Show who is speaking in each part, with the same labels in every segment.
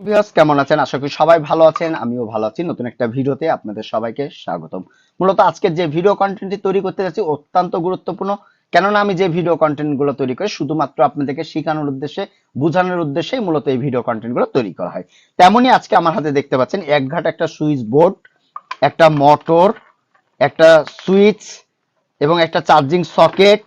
Speaker 1: Viewers, কেমন আছেন? আশা করি সবাই ভালো আছেন, আমিও ভালো আছি। নতুন একটা ভিডিওতে আপনাদের সবাইকে স্বাগতম। মূলত আজকের যে ভিডিও কন্টেন্টটি তৈরি করতে যাচ্ছি অত্যন্ত গুরুত্বপূর্ণ, কেননা আমি যে ভিডিও কন্টেন্টগুলো তৈরি করি শুধুমাত্র আপনাদেরকে শেখানোর উদ্দেশ্যে, বোঝানোর উদ্দেশ্যেই মূলত এই ভিডিও কন্টেন্টগুলো তৈরি করা হয়। তেমনই আজকে আমার হাতে দেখতে পাচ্ছেন এক ঘাট একটা সুইচ বোর্ড, একটা মোটর, একটা সুইচ এবং একটা চার্জিং সকেট,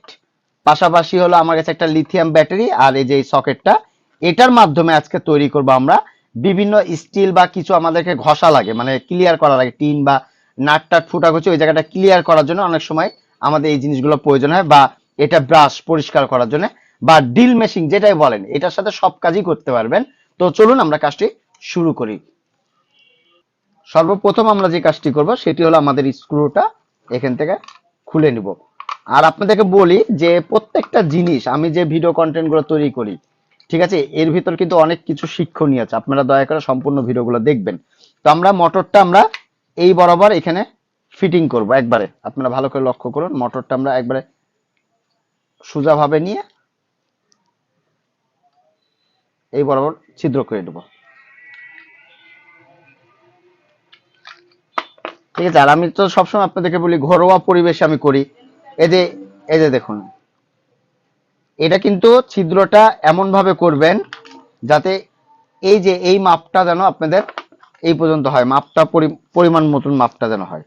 Speaker 1: পাশাপাশি হলো আমার কাছে একটা লিথিয়াম ব্যাটারি আর এই যে সকেটটা, এটার মাধ্যমে আজকে তৈরি করব আমরা বিভিন্ন স্টিল বা কিছু আমাদেরকে ঘষা লাগে মানে ক্লিয়ার করা লাগে, টিন বা নাট টাট ফুটাকুচি ওই জায়গাটা ক্লিয়ার করার জন্য অনেক সময় আমাদের এই জিনিসগুলো প্রয়োজন হয় বা এটা ব্রাশ পরিষ্কার করার জন্য বা ডিল মেশিং যেটাই বলেন, এটার সাথে সব কাজই করতে পারবেন। তো চলুন আমরা কাজটি শুরু করি। সর্বপ্রথম আমরা যে কাজটি করব সেটি হলো আমাদের স্ক্রুটা এখান থেকে খুলে নিব। আর আপনাদেরকে বলি যে প্রত্যেকটা জিনিস, আমি যে ভিডিও কন্টেন্টগুলো তৈরি করি ঠিক আছে? এর ভিতর কিন্তু অনেক কিছু শিক্ষণীয় আছে। আপনারা দয়া করে সম্পূর্ণ ভিডিওগুলো দেখবেন। তো আমরা মোটরটা আমরা এই বরাবর এখানে ফিটিং করব একবারে। আপনারা ভালো করে লক্ষ্য করুন, মোটরটা আমরা একবারে সোজাভাবে নিয়ে এই বরাবর ছিদ্র করে দেবো ঠিক আছে? আর আমি তো সবসময় আপনাদেরকে বলি, ঘরোয়া পরিবেশে আমি করি। এই যে এই যে দেখুন। এটা কিন্তু ছিদ্রটা এমন ভাবে করবেন যাতে এই যে এই মাপটা যেন আপনাদের এই পর্যন্ত হয়, মাপটা পরি- পরিমাণ মতন মাপটা যেন হয়।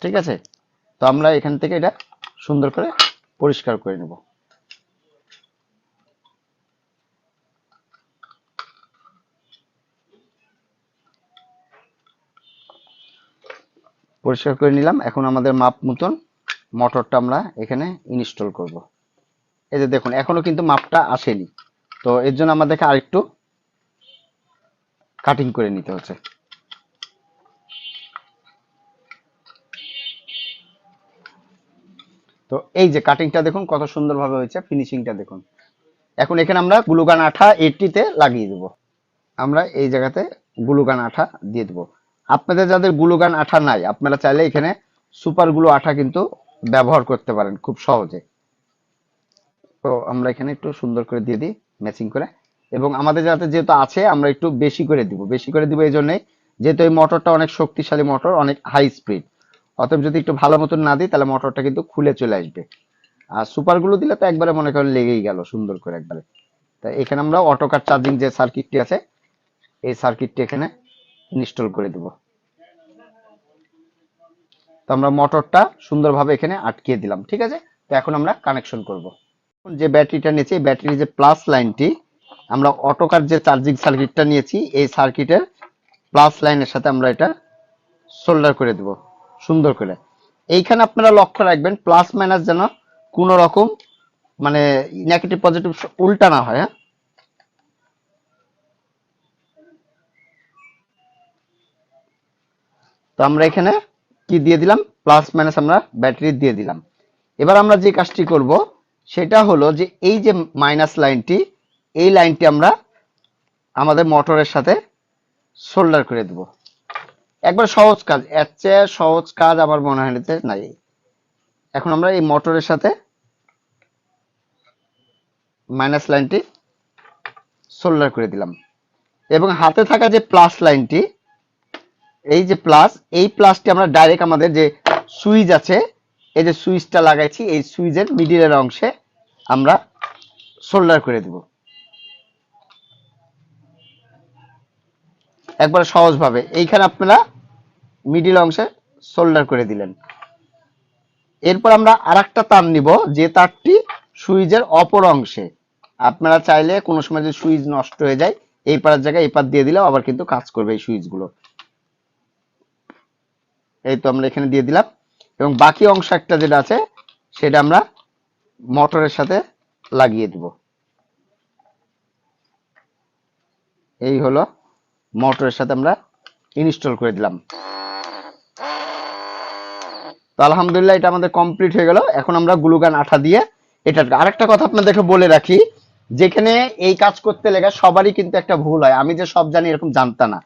Speaker 1: ঠিক আছে? তো আমরা এখান থেকে এটা সুন্দর করে পরিষ্কার করে নেব। পরিষ্কার করে নিলাম। এখন আমাদের মাপ মতন মোটরটা আমরা এখানে ইনস্টল করব। এই যে দেখুন, এখনও কিন্তু মাপটা আসেনি। তো এর জন্য আমাদেরকে আরেকটু কাটিং করে নিতে হচ্ছে। তো এই যে কাটিংটা দেখুন, কত সুন্দরভাবে হয়েছে ফিনিশিংটা দেখুন। এখন এখানে আমরা গ্লুগান আঠা এইটিতে লাগিয়ে দেব। আমরা এই জায়গাতে গ্লুগান আঠা দিয়ে দেবো। আপনাদের যাদের গ্লুগান আঠা নাই, আপনারা চাইলে এখানে সুপার গ্লু আঠা কিন্তু ব্যবহার করতে পারেন খুব সহজে। তো আমরা এখানে একটু সুন্দর করে দিয়ে দিই ম্যাচিং করে। এবং আমাদের যাতে যেহেতু আছে, আমরা একটু বেশি করে দিব। বেশি করে দিব এই জন্যই যেহেতু এই মোটরটা অনেক শক্তিশালী মোটর, অনেক হাই স্পিড অতএব যদি একটু ভালো মতন না দিই, তাহলে মোটরটা কিন্তু খুলে চলে আসবে। আর সুপার গ্লু দিলে তো একবারে মনে করেন লেগেই গেল, সুন্দর করে একবারে। তা এখানে আমরা অটোকার চার্জিং যে সার্কিটটি আছে, এই সার্কিটটি এখানে ইনস্টল করে দেব। তো আমরা মোটরটা সুন্দরভাবে এখানে আটকিয়ে দিলাম, ঠিক আছে? তো এখন আমরা কানেকশন করব। যে ব্যাটারিটা নিয়েছি, এই ব্যাটারির যে প্লাস লাইনটি আমরা অটোকার যে চার্জিং সার্কিটটা নিয়েছি, এই সার্কিটের প্লাস লাইনের সাথে আমরা এটা সোল্ডার করে দেব, সুন্দর করে। এইখানে আপনারা লক্ষ্য রাখবেন প্লাস মাইনাস যেন কোনো রকম মানে নেগেটিভ পজিটিভ উল্টা না হয় হ্যাঁ? তো আমরা এখানে কি দিয়ে দিলাম? প্লাস মাইনাস আমরা ব্যাটারি দিয়ে দিলাম। এবার আমরা যে কাজটি করব, সেটা হলো যে এই যে মাইনাস লাইনটি, এই লাইনটি আমরা আমাদের মোটরের সাথে সোল্ডার করে দেব। একবার সহজ কাজ, এর চেয়ে সহজ কাজ আমার মনে হয় নাই। এখন আমরা এই মোটরের সাথে মাইনাস লাইনটি সোল্ডার করে দিলাম। এবং হাতে থাকা যে প্লাস লাইনটি এই যে প্লাস এই প্লাসটি আমরা ডাইরেক্ট আমাদের যে সুইচ আছে, এই যে সুইচটা লাগাইছি, এই সুইচের মিডিলের অংশে আমরা সোল্ডার করে দিব। একবার সহজভাবে। এইখানে আপনারা মিডিল অংশে সোল্ডার করে দিলেন। এরপর আমরা আরেকটা তার নিব, যে তারটি সুইচের অপর অংশে। আপনারা চাইলে কোনো সময় যদি সুইচ নষ্ট হয়ে যায়, এই পারের জায়গায় এই পার দিয়ে দিলেও আবার কিন্তু কাজ করবে এই সুইচগুলো। এই তো আমরা এখানে দিয়ে দিলাম। এবং বাকি অংশ একটা যেটা আছে, সেটা আমরা মোটরের সাথে লাগিয়ে দিব। এই হলো মোটরের সাথে আমরা ইনস্টল করে দিলাম। তো আলহামদুলিল্লাহ এটা আমাদের কমপ্লিট হয়ে গেল। এখন আমরা গ্লুগান আঠা দিয়ে এটা আরেকটা কথা আপনাদেরকে বলে রাখি, যেখানে এই কাজ করতে লেগে সবারই কিন্তু একটা ভুল হয়। আমি যে সব জানি এরকম জানতা না।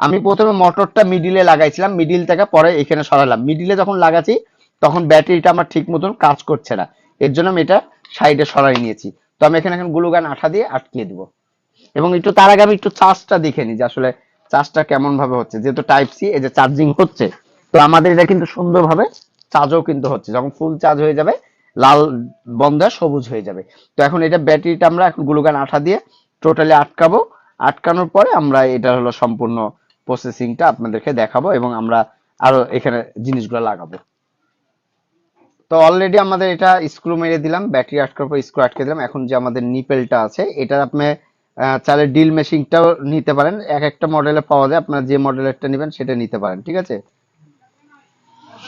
Speaker 1: আমি প্রথমে মোটরটা মিডিলে লাগাইছিলাম মিডিল থেকে পরে এখানে সরালাম। মিডিলে যখন লাগাচ্ছি, তখন ব্যাটারিটা আমার ঠিক মতন কাজ করছে না। এর জন্য আমি এটা সাইডে সরাই নিয়েছি। তো আমি এখানে এখন গ্লুগান আঠা দিয়ে আটকিয়ে দিব। এবং একটু তার আগে আমি একটু চার্জটা দেখে নিই যে আসলে চার্জটা কেমন ভাবে হচ্ছে। যেহেতু টাইপ সি এই যে চার্জিং হচ্ছে, তো আমাদের এটা কিন্তু সুন্দরভাবে চার্জও কিন্তু হচ্ছে। যখন ফুল চার্জ হয়ে যাবে, লাল বন্ধ সবুজ হয়ে যাবে। তো এখন এটা ব্যাটারিটা আমরা এখন গ্লুগান আঠা দিয়ে টোটালি আটকাবো। আটকানোর পরে আমরা এটা হলো সম্পূর্ণ প্রসেসিংটা আপনাদেরকে দেখাবো এবং আমরা আরও এখানে জিনিসগুলো লাগাবো। তো অলরেডি আমাদের এটা স্ক্রু মেরে দিলাম ব্যাটারি আটকার পর স্ক্রু আটকে দিলাম। এখন যে আমাদের নিপেলটা আছে, এটা আপনি চাইলে ডিল মেশিনটাও নিতে পারেন। এক একটা মডেলে পাওয়া যায়, আপনার যে মডেলেরটা নেবেন সেটা নিতে পারেন, ঠিক আছে?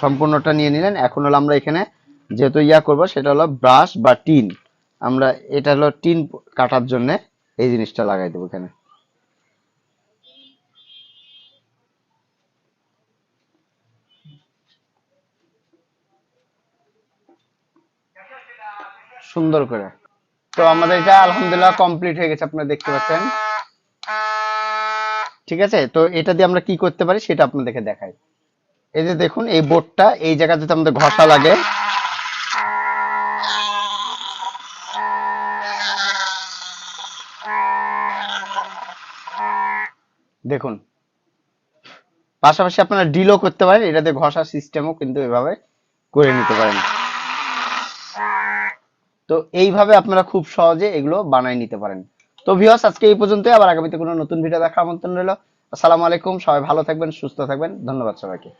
Speaker 1: সম্পূর্ণটা নিয়ে নিলেন। এখন হলো আমরা এখানে যেহেতু ইয়া করব, সেটা হলো ব্রাশ বা টিন। আমরা, এটা হলো টিন কাটার জন্য এই জিনিসটা লাগাই দেবো এখানে। সুন্দর করে। তো আমাদের এটা আলহামদুলিল্লাহ কমপ্লিট হয়ে গেছে, আপনারা দেখতে পাচ্ছেন। ঠিক আছে? তো এটা দিয়ে আমরা কি করতে পারি সেটা আপনাদেরকে দেখাই। এই যে দেখুন, এই বোর্ডটা, এই জায়গা যদি আমাদের ঘষা লাগে। দেখুন। পাশাপাশি আপনারা ডিলও করতে পারেন, এটাতে ঘষা সিস্টেমও কিন্তু এভাবে করে নিতে পারেন। তো এইভাবে আপনারা খুব সহজে এগুলো বানায় নিতে পারেন। তো ভিওস আজকে এই পর্যন্তই। আবার আগামীতে কোনো নতুন ভিডিও দেখার আমন্ত্রণ রইল। আসসালামু আলাইকুম। সবাই ভালো থাকবেন, সুস্থ থাকবেন। ধন্যবাদ সবাইকে।